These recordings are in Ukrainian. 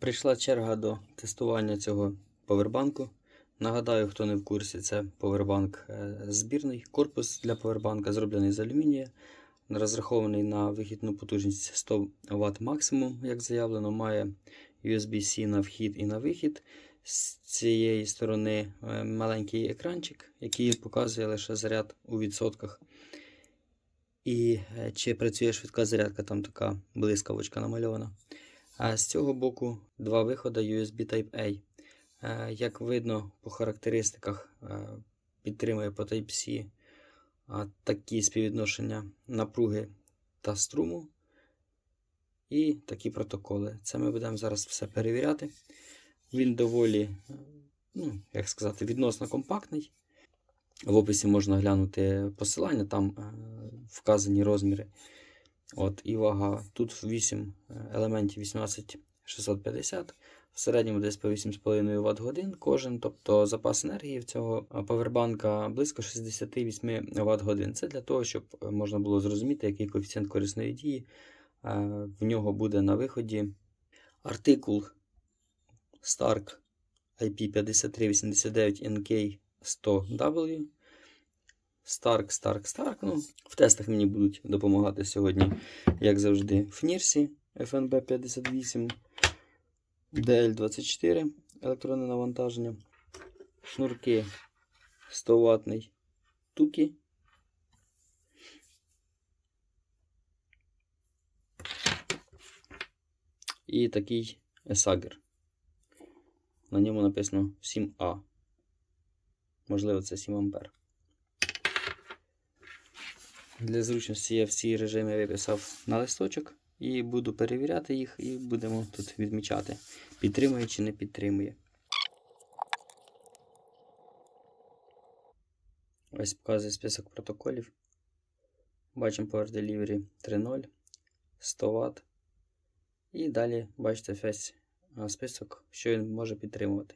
Прийшла черга до тестування цього повербанку. Нагадаю, хто не в курсі, це повербанк е, збірний. Корпус для повербанка зроблений з алюмінія, розрахований на вихідну потужність 100 Вт максимум, як заявлено, має USB-C на вхід і на вихід. З цієї сторони е, маленький екранчик, який показує лише заряд у відсотках. І е, чи працює швидка зарядка, там така блискавочка намальована. З цього боку два виходи USB Type-A. Е, Як видно по характеристиках, е, підтримує по Type-C такі співвідношення напруги та струму. І такі протоколи. Це ми будемо зараз все перевіряти. Він доволі, е, ну, як сказати, відносно компактний. В описі можна глянути посилання, там вказані розміри. От, І вага. Тут 8 елементів 18650, в середньому десь по 8,5 Вт годин кожен. Тобто запас енергії в цього павербанка близько 68 Вт годин. Це для того, щоб можна було зрозуміти, який коефіцієнт корисної дії е, в нього буде на виході. Артикул Stark IP5389NK 100W. Stark, Stark, Stark. Ну, в тестах мені будуть допомагати сьогодні, як завжди, FNIRSI FNB 58 DL24 електронне навантаження. Шнурки 100 ватний тукі. І такий есагер. На ньому написано 7А. Можливо, це 7 ампер. Для зручності я всі режими виписав на листочок і буду перевіряти їх, і будемо тут відмічати, підтримує чи не підтримує. Ось показує список протоколів. Бачимо Power Delivery 3.0, 100 Вт. І далі бачите весь список, що він може підтримувати.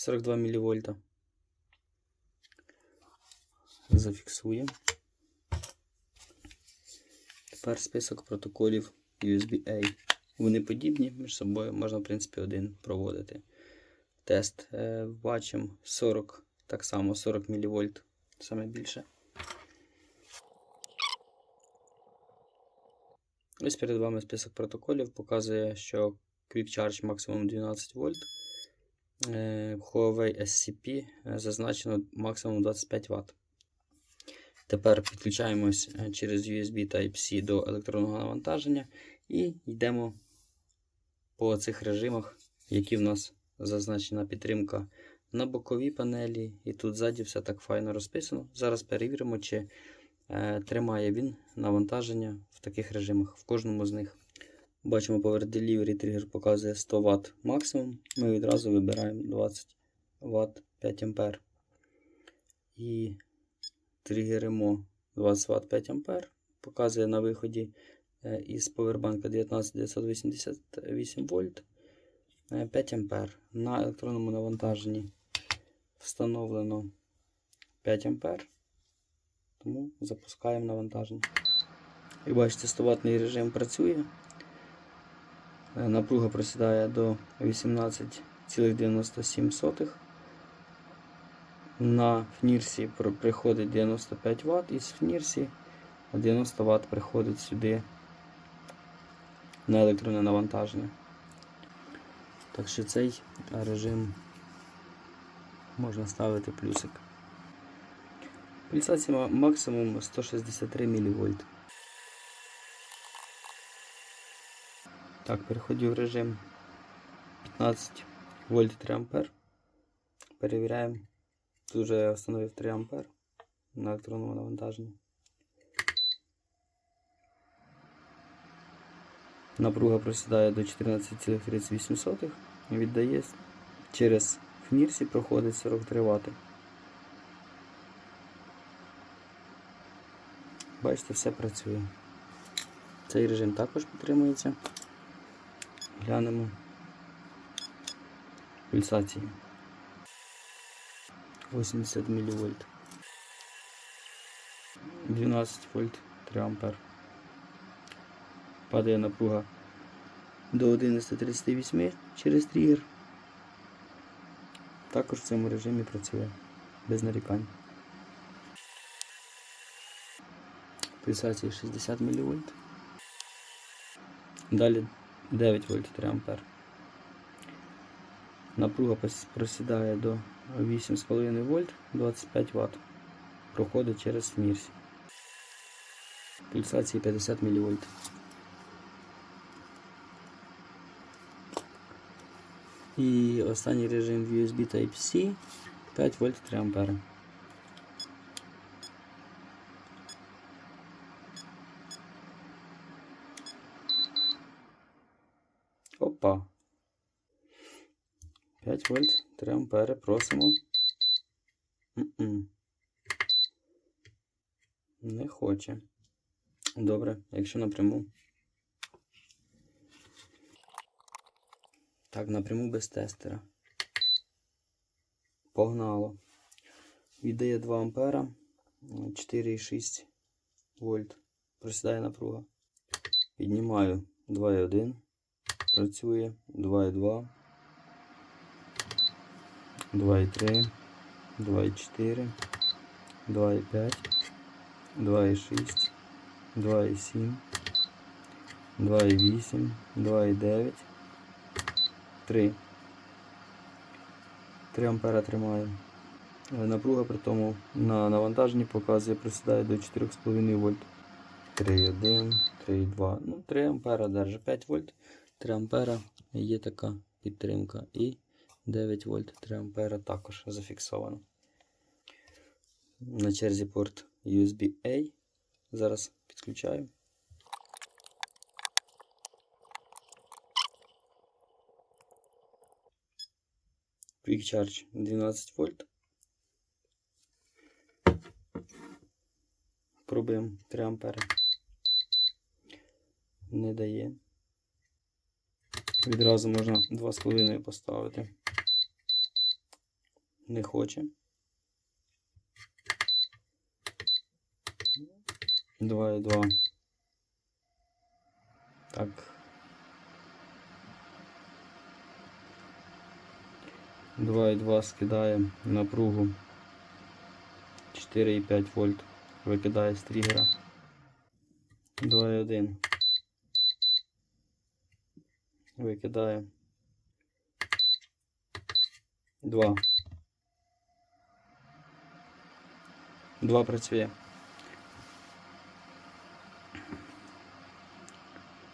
Сорок два мілівольта. Зафіксуємо. Тепер список протоколів USB-A. Вони подібні між собою, можна, в принципі, один проводити. Тест е, бачимо 40, так само 40 мВ, саме більше. Ось перед вами список протоколів показує, що Quick Charge максимум 12 вольт. Е, Huawei SCP е, зазначено максимум 25 Вт. Тепер підключаємось е, через USB Type-C до електронного навантаження і йдемо по цих режимах, які в нас зазначена підтримка на боковій панелі. І тут ззаді все так файно розписано. Зараз перевіримо, чи тримає він навантаження в таких режимах, в кожному з них. Бачимо, Power Delivery тригер показує 100 Вт максимум. Ми відразу вибираємо 20 Вт 5 А. І тригеримо 20 Вт 5 А. Показує на виході е, із повербанка 19988 вольт 5 А. На електронному навантаженні встановлено 5 А. Тому запускаємо навантаження. Як бачите, 100 ватний режим працює. Е, Напруга просідає до 18,97. На фнірсі приходить 95 Вт, із фнірсі 90 Вт приходить сюди на електронне навантаження. Так що цей режим можна ставити плюсик. Пульсація максимум 163 мВ. Так, переходжу в режим 15 вольт 3 ампер. Перевіряємо. Тут вже я встановив 3 ампер на електронному навантаженні. Напруга просідає до 14,38 і віддає через фнірсі проходить 43 Вт. Бачите, все працює. Цей режим також підтримується. Глянемо пульсації. 80 мВ. 12 вольт 3 ампер. Падає напруга до 11.38 через тригер. Також в цьому режимі працює без нарікань. Пульсації 60 мВ. Далі 9 вольт 3 ампер. Напруга пос- просідає до 8,5 вольт 25 Вт. Проходить через смірсь. Пульсації 50 мВ. І останній режим в USB Type-C 5 вольт 3 ампери. Вольт 3 ампери просимо. М-м. Не хоче. Добре, якщо напряму. Так, напряму без тестера. Погнало. Віддає 2 ампера, 4,6 вольт. Просідає напруга. Піднімаю 2,1. Працює 2,2. 2,3, 2,4, 2,5, 2,6, 2,7, 2,8, 2,9, 3. 3 ампера тримаю. Напруга при тому на навантаженні показує, присідає до 4,5 вольт. 3,1, 3,2. Ну, 3 ампера держить 5 вольт, 3 ампера є така підтримка. І 9 вольт 3 ампера також зафіксовано. На черзі порт USB-A. Зараз підключаю. Quick Charge 12 вольт. Пробуємо 3 ампери. Не дає. Відразу можна 2,5 поставити. Не хоче. 2,2. Так. Два і два скидає напругу 4,5 вольт. Викидає з тригера. 2,1. Викидає. 2. 2 працює.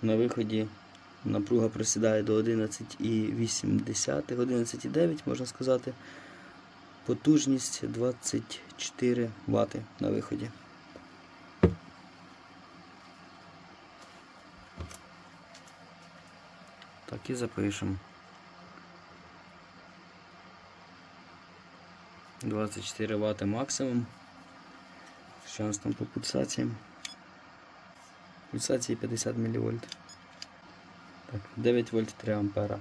На виході напруга просідає до 11,8, 11,9 можна сказати. Потужність 24 Вт на виході. Так і запишемо. 24 Вт максимум. Нас там по пульсаціям? Пульсації 50 мВ. Так, 9 вольт 3 ампера.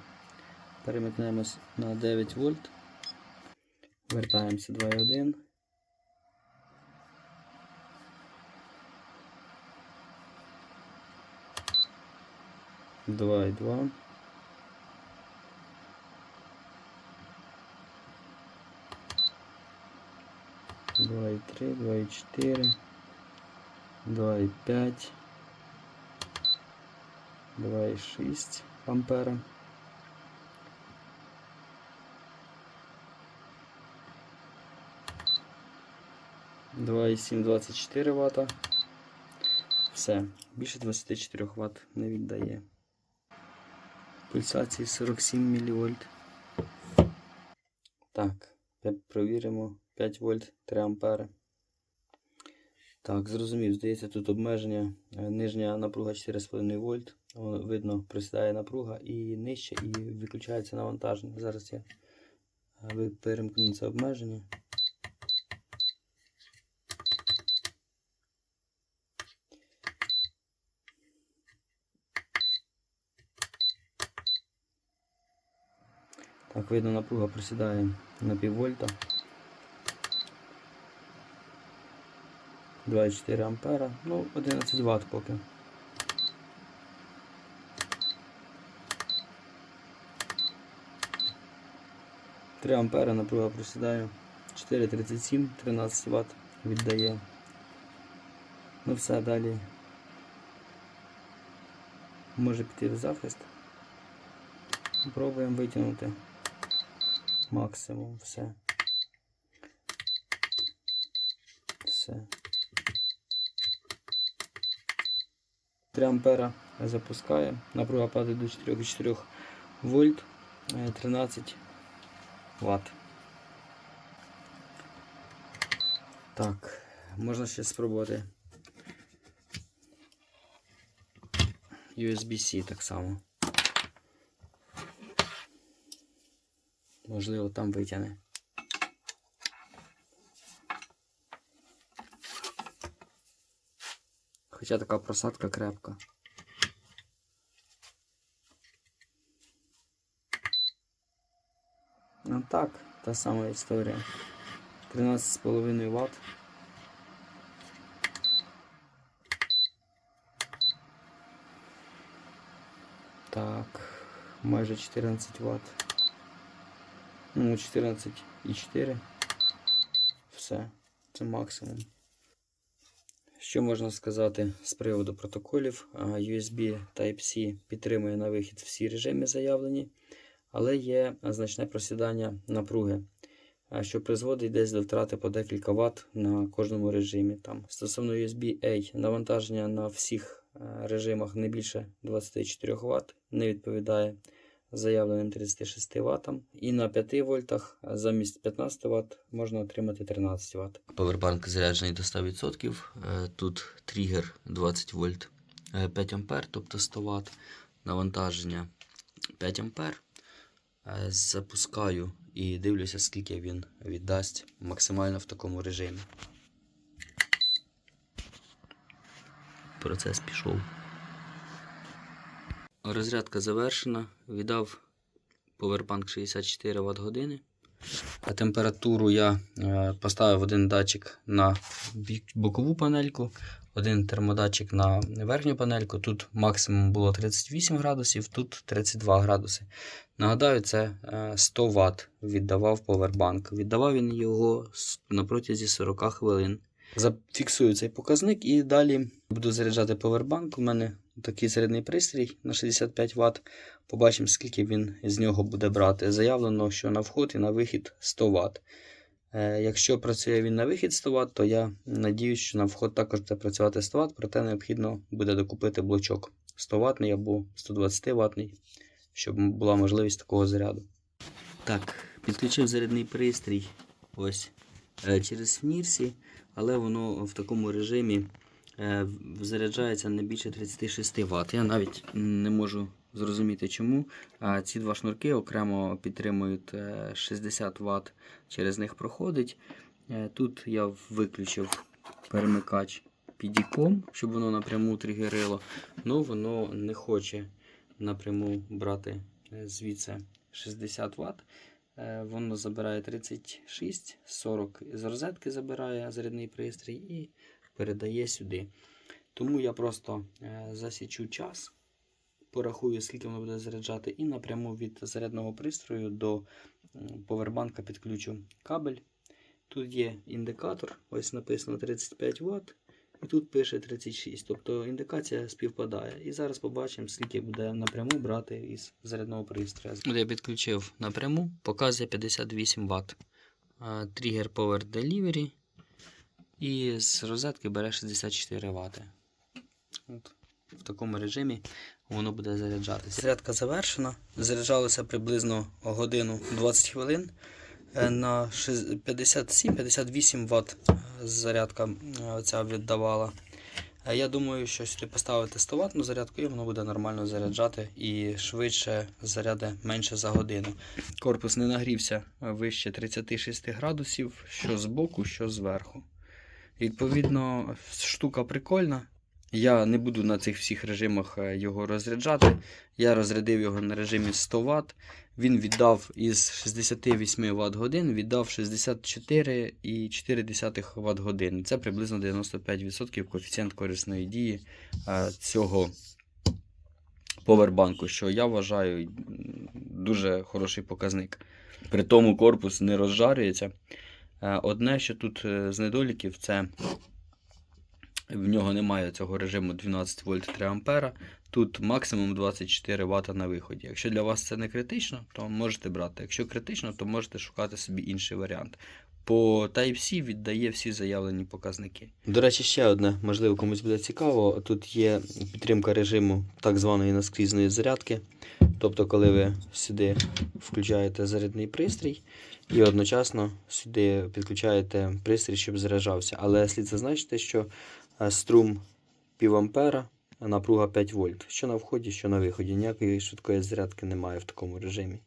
Перемикнемось на 9 вольт. Вертаємося 2,1. Два і два. 2,3, 2,4, 2,5, 2,6 ампера. Два і сім, двадцять чотири вата. Все, більше 24 Вт не віддає. Пульсації 47 мВ. Так, тепер провіримо 5 вольт 3 ампери. Так, зрозумів, здається, тут обмеження. Е, Нижня напруга 4,5 вольт. Видно, присідає напруга і нижче, і виключається навантаження. Зараз я е, перемкну це обмеження. Так, видно, напруга просідає на піввольта. 2,4 ампера. Ну, 11 Вт поки. Три ампера напруга присідає. 4,37, 13 Вт віддає. Ну все, далі може піти в захист. Пробуємо витягнути максимум все. Все. 3 ампера запускає. Напруга падає до 4,4 вольт, е, 13 Вт. Так, можна ще спробувати USB-C так само. Можливо, там витягне. Хоча така просадка крепка. Ну так, та сама історія. 13,5 Вт. Так, майже 14 Вт. Ну, 14,4. Все, це максимум. Що можна сказати з приводу протоколів? USB Type-C підтримує на вихід всі режими заявлені, але є значне просідання напруги, що призводить десь до втрати по декілька Вт на кожному режимі. Там. Стосовно USB-A, навантаження на всіх режимах не більше 24 Вт, не відповідає заявленим 36 Вт. І на 5 вольтах замість 15 Вт можна отримати 13 Вт. Повербанк заряджений до 100%. Е, Тут тригер 20 вольт 5 ампер, тобто 100 Вт. Навантаження 5 ампер. Е, Запускаю і дивлюся, скільки він віддасть максимально в такому режимі. Процес пішов. Розрядка завершена. Віддав повербанк 64 Вт години. А температуру я е, поставив один датчик на бокову панельку, один термодатчик на верхню панельку. Тут максимум було 38 градусів, тут 32 градуси. Нагадаю, це е, 100 Вт віддавав повербанк. Віддавав він його на протязі 40 хвилин. Зафіксую цей показник і далі буду заряджати повербанк. У мене такий зарядний пристрій на 65 Вт. Побачимо, скільки він з нього буде брати. Заявлено, що на вход і на вихід 100 Вт. Е, якщо працює він на вихід 100 Вт, то я надіюсь, що на вход також буде працювати 100 Вт, проте необхідно буде докупити блочок 100 Вт або 120 Вт, щоб була можливість такого заряду. Так, підключив зарядний пристрій ось е, через Фнірсі, але воно в такому режимі е, заряджається не більше 36 Вт. Я навіть не можу зрозуміти чому. Ці два шнурки окремо підтримують е, 60 Вт, через них проходить. Е, Тут я виключив перемикач підіком, щоб воно напряму тригерило. але воно не хоче напряму брати е, звідси 60 Вт. Е, Воно забирає 36, 40 з розетки забирає зарядний пристрій і передає сюди. Тому я просто е, засічу час, порахую, скільки воно буде заряджати, і напряму від зарядного пристрою до повербанка підключу кабель. Тут є індикатор, ось написано 35 Вт, тут пише 36. Тобто індикація співпадає. І зараз побачимо, скільки буде напряму брати із зарядного пристрою. Я підключив напряму, показує 58 Вт. Тригер Power Delivery. І з розетки бере 64 Вт. От. В такому режимі воно буде заряджатися. Зарядка завершена. Заряджалося приблизно годину 20 хвилин. Е, На 57-58 Вт зарядка е, ця віддавала. Е, Я думаю, що сюди поставити 100 ватну зарядку і воно буде нормально заряджати і швидше заряде менше за годину. Корпус не нагрівся вище 36 градусів, що з боку, що зверху. Відповідно, штука прикольна. Я не буду на цих всіх режимах е, його розряджати. Я розрядив його на режимі 100 Вт. Він віддав із 68 Вт годин, віддав 64,4 Вт годин. Це приблизно 95% коефіцієнт корисної дії е, цього повербанку, що я вважаю дуже хороший показник. При тому корпус не розжарюється. Е, Одне, що тут е, з недоліків, це в нього немає цього режиму 12 вольт 3 ампера. Тут максимум 24 Вт на виході. Якщо для вас це не критично, то можете брати. Якщо критично, то можете шукати собі інший варіант. По Type-C віддає всі заявлені показники. До речі, ще одне, можливо, комусь буде цікаво. Тут є підтримка режиму так званої наскрізної зарядки. Тобто, коли ви сюди включаєте зарядний пристрій і одночасно сюди підключаєте пристрій, щоб заряджався. Але слід зазначити, що е, струм пів ампера, напруга 5 вольт. Що на вході, що на виході. Ніякої швидкої зарядки немає в такому режимі.